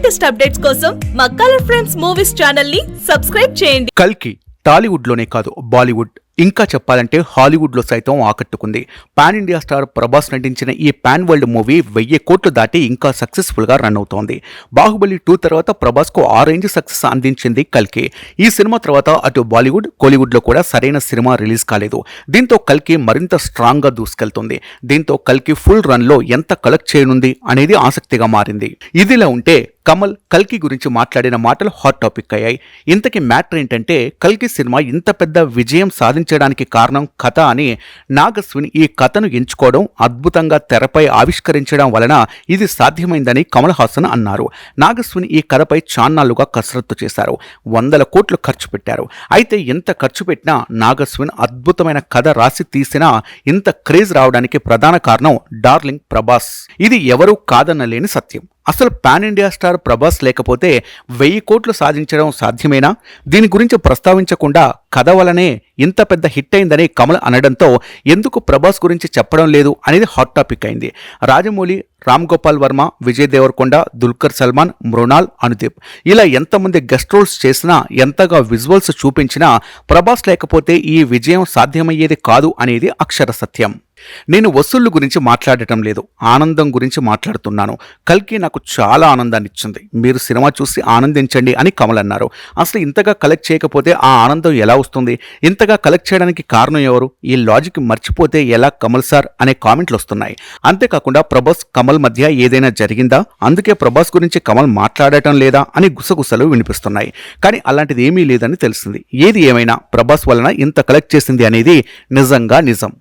Latest updates కోసం మా colour friends movies ఛానల్ని సబ్స్క్రైబ్ చేయండి. కల్కి టాలీవుడ్లోనే కాదు బాలీవుడ్. ఇంకా చెప్పాలంటే హాలీవుడ్లో సైతం ఆకట్టుకుంది. పాన్ ఇండియా స్టార్ ప్రభాస్ నటించిన ఈ పాన్ వరల్డ్ మూవీ వెయ్యి కోట్లు దాటి ఇంకా సక్సెస్ఫుల్గా రన్ అవుతోంది. బాహుబలి టూ తర్వాత ప్రభాస్కు ఆ రేంజ్ సక్సెస్ అందించింది కల్కి. ఈ సినిమా తర్వాత అటు బాలీవుడ్ కోలీవుడ్లో కూడా సరైన సినిమా రిలీజ్ కాలేదు. దీంతో కల్కి మరింత స్ట్రాంగ్గా దూసుకెళ్తుంది. దీంతో కల్కి ఫుల్ రన్లో ఎంత కలెక్ట్ చేయనుంది అనేది ఆసక్తిగా మారింది. ఇదిలా ఉంటే కమల్ కల్కి గురించి మాట్లాడిన మాటలు హాట్ టాపిక్ అయ్యాయి. ఇంతకీ మ్యాటర్ ఏంటంటే కల్కి సినిమా ఇంత పెద్ద విజయం సాధించడానికి కారణం కథ అని నాగస్విని ఈ కథను ఎంచుకోవడం అద్భుతంగా తెరపై ఆవిష్కరించడం వలన ఇది సాధ్యమైందని కమల్ హాసన్ అన్నారు. నాగస్విని ఈ కథపై చాన్నాళ్ళుగా కసరత్తు చేశారు. వందల కోట్లు ఖర్చు పెట్టారు. అయితే ఎంత ఖర్చు పెట్టినా నాగస్విన్ అద్భుతమైన కథ రాసి తీసినా ఇంత క్రేజ్ రావడానికి ప్రధాన కారణం డార్లింగ్ ప్రభాస్. ఇది ఎవరూ కాదనలేని సత్యం. అసలు పాన్ ఇండియా స్టార్ ప్రభాస్ లేకపోతే వెయ్యి కోట్లు సాధించడం సాధ్యమేనా? దీని గురించి ప్రస్తావించకుండా కథ వలనే ఇంత పెద్ద హిట్ అయిందని కమల్ అనడంతో ఎందుకు ప్రభాస్ గురించి చెప్పడం లేదు అనేది హాట్ టాపిక్ అయింది. రాజమౌళి రామ్ గోపాల్ వర్మ విజయ్ దేవరకొండ దుల్కర్ సల్మాన్ మృణాల్ అనుదీప్. ఇలా ఎంతమంది గెస్ట్ రోల్స్ చేసినా ఎంతగా విజువల్స్ చూపించినా ప్రభాస్ లేకపోతే ఈ విజయం సాధ్యమయ్యేది కాదు అనేది అక్షర సత్యం. నేను వసూళ్ళు గురించి మాట్లాడటం లేదు ఆనందం గురించి మాట్లాడుతున్నాను. కల్కి నాకు చాలా ఆనందాన్ని ఇచ్చింది మీరు సినిమా చూసి ఆనందించండి అని కమల్ అన్నారు. అసలు ఇంతగా కలెక్ట్ చేయకపోతే ఆ ఆనందం ఎలా వస్తుంది? ఇంతగా కలెక్ట్ చేయడానికి కారణం ఎవరు? ఈ లాజిక్ మర్చిపోతే ఎలా కమల్ సార్ అనే కామెంట్లు వస్తున్నాయి. అంతేకాకుండా ప్రభాస్ కమల్ మధ్య ఏదైనా జరిగిందా? అందుకే ప్రభాస్ గురించి కమల్ మాట్లాడటం లేదా అని గుసగుసలు వినిపిస్తున్నాయి. కానీ అలాంటిది ఏమీ లేదని తెలిసింది. ఏది ఏమైనా ప్రభాస్ వలన ఇంత కలెక్ట్ చేసింది అనేది నిజంగా నిజం.